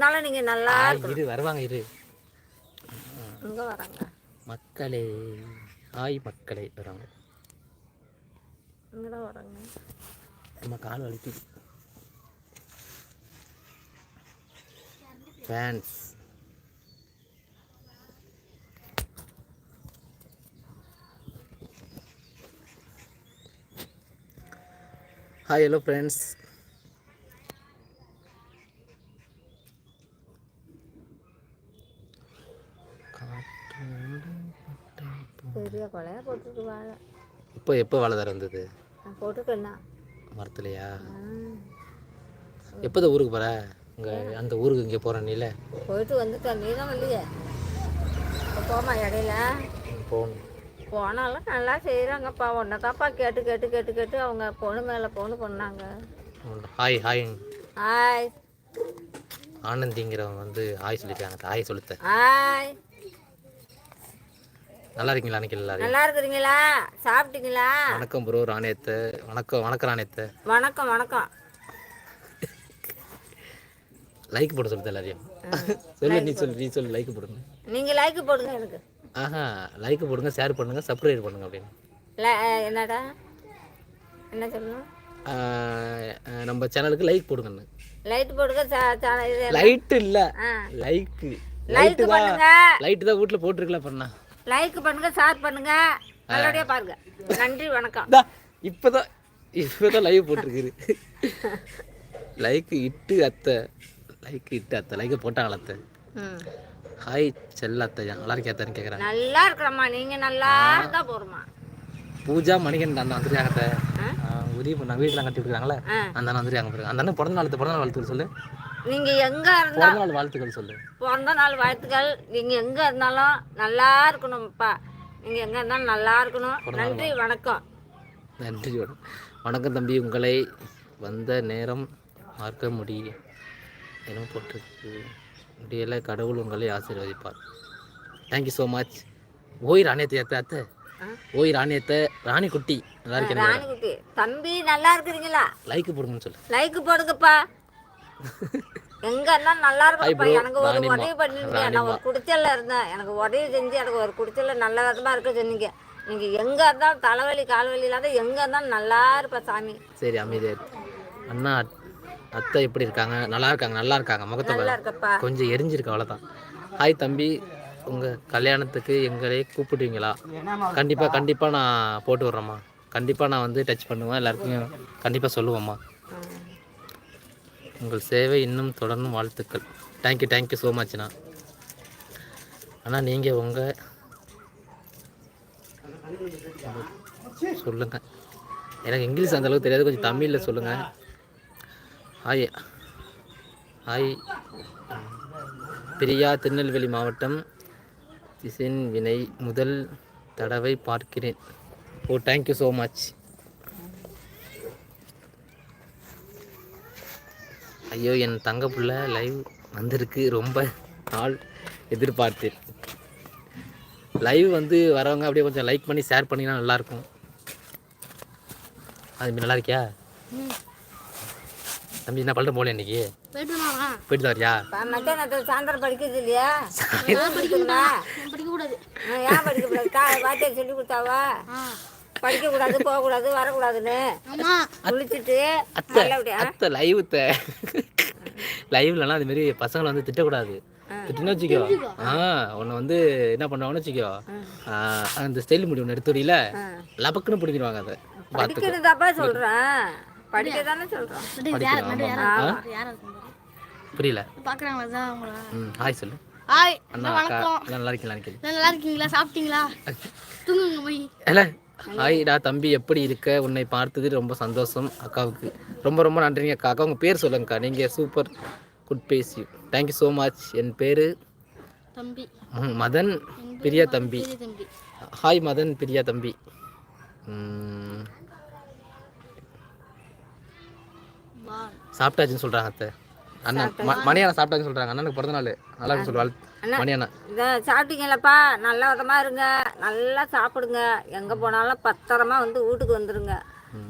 இருந்தாலும் நீங்கள் நல்லா இருக்கணும். இரு வருவாங்க இரு. இங்கே வராங்க. மக்களே ஹாய் மக்களே வராங்க. இங்கே தான் வராங்க. நம்ம கால் வலிக்குது. ஃபேன்ஸ் ஹாய் ஹலோ ஃப்ரெண்ட்ஸ் பெரிய கொலையாக போட்டுட்டு வாழை. இப்போ எப்போ வாழை தர வந்தது? நான் போட்டுக்கண்ணா மரத்துலையா? எப்போ தான் ஊருக்கு போகிற இங்கே அந்த ஊருக்கு இங்கே போகிற நீல? போயிட்டு வந்துட்டேன் நீ தான் இல்லையே போமா இடையில. போகணும். போனாலும் நல்லா செய்கிறாங்கப்பா ஒன்றை தான்ப்பா கேட்டு கேட்டு கேட்டு கேட்டு அவங்க பொண்ணு மேலே பொண்ணு பண்ணாங்க. Hi hi. ஹாய். ஆனந்திங்கிறவங்க வந்து ஹாய் சொல்லியிருக்காங்க ஹாய் சொல்லுத்த. ஹாய். நல்லா இருக்கீங்களா அன்னைக்கு எல்லாரும்? நல்லா இருக்கிறீங்களா? சாப்பிட்டீங்களா? வணக்கம் ப்ரோ ராணியத்தை வணக்கம் வணக்கம் ராணியத்தை வணக்கம் வணக்கம். லைக் போட சொல்லுது எல்லாரையும். சொல்லு நீ சொல்லு நீ சொல்லு லைக் போடுங்க. நீங்கள் லைக்கு போடுங்க எனக்கு. ஆஹா லைக் போடுங்க ஷேர் பண்ணுங்க சப்ஸ்கிரைப் பண்ணுங்க அப்படின்னு. என்னடா? என்ன சொல்லணும்? நம்ம சேனலுக்கு லைக் போடுங்கன்னு லைட் போடுங்க லைட் இல்ல. லைக் லைக் லைட்டு தான் லைட் தான் வீட்டில் போட்டிருக்கலாம் பண்ணா லைக் பண்ணுங்க ஷேர் பண்ணுங்க. நல்லபடியா பாருங்க. நன்றி வணக்கம். இப்போதான் இப்போதான் லைவ் போட்டிருக்குது. லைக் இட்டு அத்தை லைக் இட்டு அத்தை லைக் போட்டாங்களா அத்தை. ஹாய் செல்ல அத்தை நல்லா இருக்கே அத்தைன்னு கேட்குறேன் நல்லா இருக்கிறம்மா நீங்க நல்லா இருந்தா போறோமா பூஜா மணிகண்டன் அந்த வந்துருக்காங்க அத்தை? உதவி பண்ணாங்க வீட்டில் கட்டி விட்டுருக்காங்களே. அந்த வந்துருக்காங்க அந்த அண்ணன் பிறந்த நாள் பிறந்த நாள் வாழ்த்துக்கள் சொல்லு. நீங்க எங்க இருந்தா பிறந்த நாள் வாழ்த்துக்கள் சொல்லு. பிறந்த நாள் வாழ்த்துக்கள். நீங்க எங்க இருந்தாலும் நல்லா இருக்கணும்ப்பா நீங்க எங்க இருந்தாலும் நல்லா இருக்கணும். நன்றி வணக்கம். நன்றி வணக்கம். தம்பி. உங்களை வந்த நேரம் பார்க்க முடியும் என்ன போட்டிருக்கு. முடியல கடவுள் உங்களை ஆசீர்வதிப்பார். தேங்க்யூ ஸோ மச் ஓய் ராணியத்தை அத்தை? ஓய் ராணியத்தை ராணி குட்டி நல்லா இருக்கேன் ராணிக்குட்டி. தம்பி நல்லா இருக்கிறீங்களா? லைக் போடுங்கன்னு சொல்லு. லைக் போடுங்கப்பா. எங்க இருந்தாலும் நல்லா இருக்கும்ப்பா bro. எனக்கு ஒரு. உதவி பண்ணிருந்தீங்க நான் ஒரு குடிச்சல்ல இருந்தேன். எனக்கு உதவி செஞ்சு எனக்கு ஒரு குடிச்சல்ல நல்ல விதமா இருக்க சொன்னீங்க. நீங்க எங்க இருந்தாலும் தலைவலி கால்வலி இல்லாத எங்க இருந்தாலும் நல்லா இருப்ப சாமி. சரி அமைதியா. அண்ணா அத்- அத்தை எப்படி இருக்காங்க? நல்லா இருக்காங்க நல்லா இருக்காங்க. முகத்தை நல்லா பாரு. இருக்கப்பா. கொஞ்சம் எரிஞ்சிருக்கு அவ்வளோதான் ஹாய் தம்பி உங்கள் கல்யாணத்துக்கு எங்களை கூப்பிடுவீங்களா? கண்டிப்பாக கண்டிப்பாக நான் போட்டு விட்றேம்மா. கண்டிப்பாக நான் வந்து டச் பண்ணுவேன். எல்லாருக்கும் கண்டிப்பாக சொல்லுவேம்மா. உங்கள் சேவை இன்னும் தொடரும் வாழ்த்துக்கள். தேங்க்யூ தேங்க்யூ ஸோ மச்ண்ணா ஆனால் நீங்கள் உங்கள் சொல்லுங்கள் எனக்கு இங்கிலீஷ் அந்த அளவுக்கு தெரியாது. கொஞ்சம் தமிழில் சொல்லுங்கள் ஹாய் ஹாய் பிரியா திருநெல்வேலி மாவட்டம் திசைன் வினை முதல் தடவை பார்க்கிறேன். ஓ தேங்க்யூ ஸோ மச் ஐயோ என் தங்க புள்ள லைவ் வந்திருக்கு. ரொம்ப நாள் எதிர்பார்த்தேன் லைவ் வந்து வரவங்க அப்படியே கொஞ்சம் லைக் பண்ணி ஷேர் பண்ணிங்கன்னா நல்லாயிருக்கும். அது நல்லா இருக்கியா? தம்பி என்ன பல்ல போல இன்னைக்கு? போயிட்டு வரியா? சாயந்தரம் படிக்கிறது இல்லையா? படிக்கணுமா படிக்கக்கூடாது. ஏன் படிக்கக்கூடாது? கா வாத்தியார் சொல்லி கொடுத்தாவா? படிக்கக்கூடாது போகக்கூடாது வரக்கூடாதுன்னு குளிச்சுட்டு அத்தை அத்தை லைவ் லைவ்லலாம் அது மாதிரி பசங்களை வந்து திட்டக்கூடாது. திட்டினா வச்சுக்கோ. ஆ உன்னை வந்து என்ன பண்ணுவாங்கன்னு வச்சுக்கோ. அந்த ஸ்டைல் முடி ஒன்று எடுத்துடியில லபக்குன்னு பிடிக்கிடுவாங்க அதை. படிக்கிறதாப்பா சொல்றேன். படிக்க தானே இருக்கும் புரியல. அவங்கள? ம் ஹாய் சொல்லு. ஹாய் நல்லா இருக்கீங்களா நல்லா இருக்கீங்களா? சாப்பிட்டீங்களா? தூங்குங்க போய். ஹாய்டா தம்பி எப்படி இருக்க? உன்னை பார்த்தது ரொம்ப சந்தோஷம் அக்காவுக்கு. ரொம்ப ரொம்ப நன்றிங்க அக்கா. அக்கா உங்கள் பேர் சொல்லுங்கக்கா. நீங்கள் super good face you thank you so much என் பேர்? தம்பி. மதன் பிரியா தம்பி. ஹாய் மதன் பிரியா தம்பி. சாப்பிட்டாச்சுன்னு சொல்கிறாங்க அத்தை. அண்ணன் ம- மணி அண்ணா சாப்பிட்டாச்சுன்னு சொல்கிறாங்க அண்ணனுக்கு பிறந்த நாள் நல்லா சொல்லுவாள். மணி அண்ணா இதை சாப்பிட்டீங்களப்பா? நல்ல விதமா இருங்க. நல்லா சாப்பிடுங்க. எங்க போனாலும் பத்திரமா வந்து வீட்டுக்கு வந்துருங்க.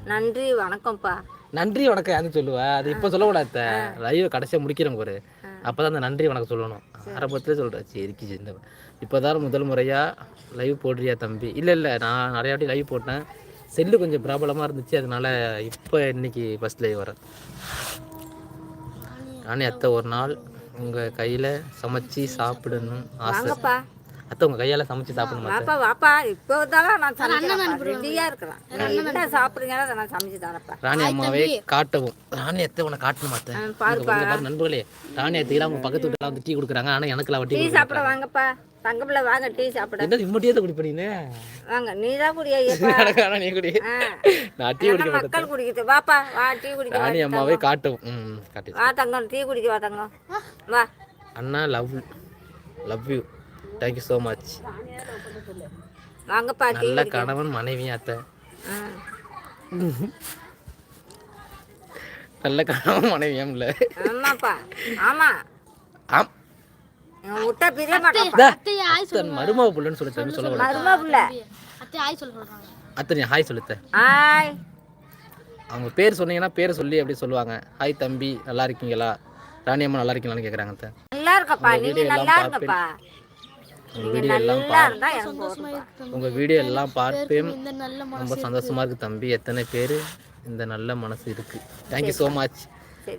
நன்றி வணக்கம்ப்பா. நன்றி வணக்கம் யாரும் சொல்லுவா. அது இப்போ சொல்லக்கூடாது லைவ் கடைசியாக முடிக்கிறோம் ஒரு ஆ. அப்போ தான் அந்த நன்றி உனக்கு சொல்லணும். ஆரம்பத்தில் சொல்கிறேன் சரிக்கு சின்ன இப்போ தான் முதல் முறையாக லைவ் போடுறியா தம்பி? இல்லை இல்லை. நான் நிறையா வாட்டி லைவ் போட்டேன். செல்லு கொஞ்சம் ப்ராப்ளமாக இருந்துச்சு. அதனால இப்போ இன்னைக்கு ஃபஸ்ட் லைவ் வரேன். நானே அத்தை ஒரு நாள் உங்கள் கையில் சமைச்சு சாப்பிடணும் ஆசை. வாங்கப்பா. அத்தை உங்கள் கையால் சமைச்சு சாப்பிடணும் அத்தை. வாப்பா வாப்பா இப்போ தான் நான் சமைக்கிறேன் ரெடியாக இருக்கிறேன். என்ன சாப்பிடுங்க அதை நான் சமைச்சு தரப்பா ராணி அம்மாவை காட்டவும். ராணி அத்தை உன்னை காட்டணும் அத்தை. பாருப்பா. நண்பர்களே. ராணி அத்தைக்கெல்லாம் அவங்க பக்கத்து வீட்டுல வந்து டீ கொடுக்குறாங்க. ஆனால் எனக்குலாம் வட்டி டீ சாப்பிட வாங்கப்பா. தங்கப்பிள்ள வாங்க டீ சாப்பிட. என்ன இம்மட்டியே குடி பண்ணீங்க வாங்க நீ தான் குடியா நீ குடி. நான் டீ குடிக்க மக்கள் குடிக்குது. வாப்பா வா டீ குடிக்க. ராணி அம்மாவை காட்டவும் ம் காட்டி வா தங்கம் டீ குடிக்க வா தங்கம். வா. அண்ணா love love you thank you so much வாங்கப்பா டீ நல்ல கணவன் மனைவியும் அத்தை. நல்ல கணவன் மனைவியும் இல்லை ஆமாப்பா. ஆமா. ஆம். விட்டா பிரிய மருமக புள்ளன்னு சொல்லி சொல்லி சொல்ல கூடாது. மருமா புள்ள. அத்தை ஆய் சொல்ல சொல்றாங்க. அத்தை நீ ஹாய் சொல்லுத்த. அவங்க பேர் சொன்னீங்கன்னா பேரை சொல்லி அப்படி சொல்லுவாங்க. ஹாய் தம்பி நல்லா இருக்கீங்களா? ராணி அம்மா நல்லா இருக்கீங்களான்னு கேட்குறாங்க நல்லா இருக்கப்பா. நீங்க நல்லா இருங்கப்பா. உங்கள் வீடியோ எல்லாம் போதும்பா. உங்கள் வீடியோ எல்லாம் பார்ப்பேன். ரொம்ப சந்தோஷமா இருக்கு தம்பி. எத்தனை பேர் இந்த நல்ல மனசு இருக்கு. தேங்க்யூ ஸோ மச்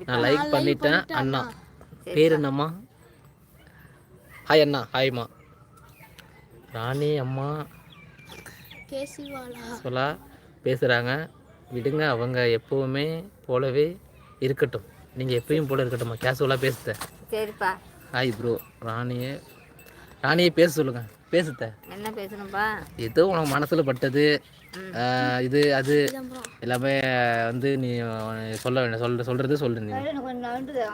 நான் லைக் பண்ணிட்டேன். அண்ணா. பேர் என்னம்மா? ஹாய் அண்ணா ஹாய்மா ராணி அம்மா சொல்லா பேசுகிறாங்க விடுங்க அவங்க எப்போவுமே போலவே இருக்கட்டும். நீங்கள் எப்பயும் போல இருக்கட்டும்மா. கேஷுவலாக பேசுத. சரிப்பா. ஹாய் ப்ரோ ராணியை ராணியை பேச சொல்லுங்க. பேசுத்த? என்ன பேசணும்ப்பா ஏதோ உனக்கு மனசில் பட்டது. இது அது. எல்லாமே வந்து நீ சொல்ல வேண்டிய சொல்ற சொல்றது சொல்லு நீ.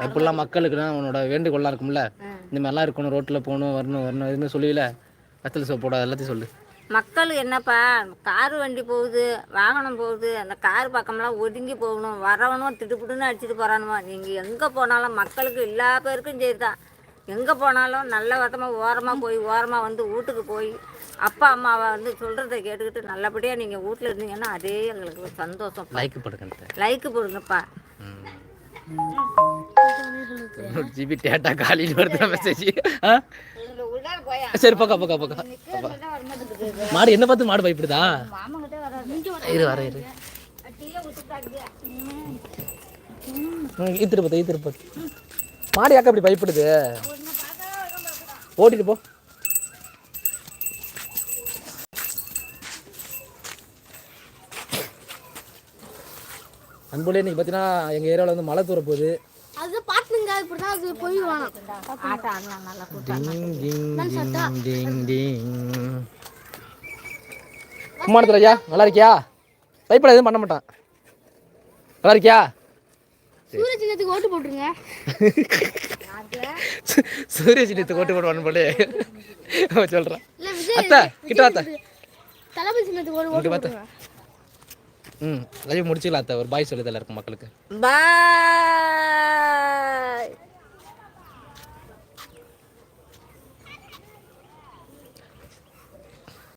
இப்படிலாம் மக்களுக்குலாம் உன்னோட வேண்டுகோளாக இருக்கும்ல? இந்த மாதிரிலாம் இருக்கணும் ரோட்டில் போகணும் வரணும் வரணும் எதுவுமே சொல்லுவில கத்தில் சோப் போடாத எல்லாத்தையும் சொல்லு. மக்கள் என்னப்பா? கார் வண்டி போகுது வாகனம் போகுது அந்த கார் பக்கம்லாம் ஒதுங்கி போகணும் வரவனும் திடுப்புடுன்னு அடிச்சுட்டு போகிறானுவோ நீங்கள் எங்கே போனாலும் மக்களுக்கு எல்லா பேருக்கும் சரி தான் எங்கே போனாலும் நல்ல விதமாக ஓரமாக போய் ஓரமாக வந்து வீட்டுக்கு போய் அப்பா அம்மாவை வந்து சொல்கிறத கேட்டுக்கிட்டு நல்லபடியாக நீங்கள் வீட்டில் இருந்தீங்கன்னா அதே எங்களுக்கு சந்தோஷம் லைக் போடுங்க லைக்கு போடுங்கப்பா ஜிபி டேட்டா காலையில் வருது மெசேஜ் சரி பக்கா பக்கா பக்கா மாடு என்ன பார்த்து மாடு பயப்படுதா இரு வர இரு ம், ஈத்துட்டு போத்த ஈத்துட்டு போத்த மாடு யாக்கா அப்படி பயப்படுது. ஓட்டிட்டு போ. அன்புலே இன்னைக்கு பார்த்தீங்கன்னா எங்கள் ஏரியாவில் வந்து மழை தூர போகுது. அது பாட்டுங்க இப்படிதான் அது போய் நல்லா டிங் டிங் டிங் டிங் டிங். கும்மானத்தில் ஐயா நல்லா இருக்கியா? பயப்பட எதுவும் பண்ண மாட்டான். நல்லா இருக்கியா? சூரிய சின்னத்துக்கு ஓட்டு போட்டுருங்க. சூரிய சின்னத்துக்கு ஓட்டு போடுவான்னு போல சொல்கிறேன் இல்ல விஜய் அத்தை கிட்ட அத்தை தளபதி சின்னத்துக்கு ஓட்டு இங்க ஓட்டு பார்த்தா ம் லைவ் முடிச்சுக்கலாம் அத்தை ஒரு பாய் சொல்லி இருக்கும் மக்களுக்கு. பாய்.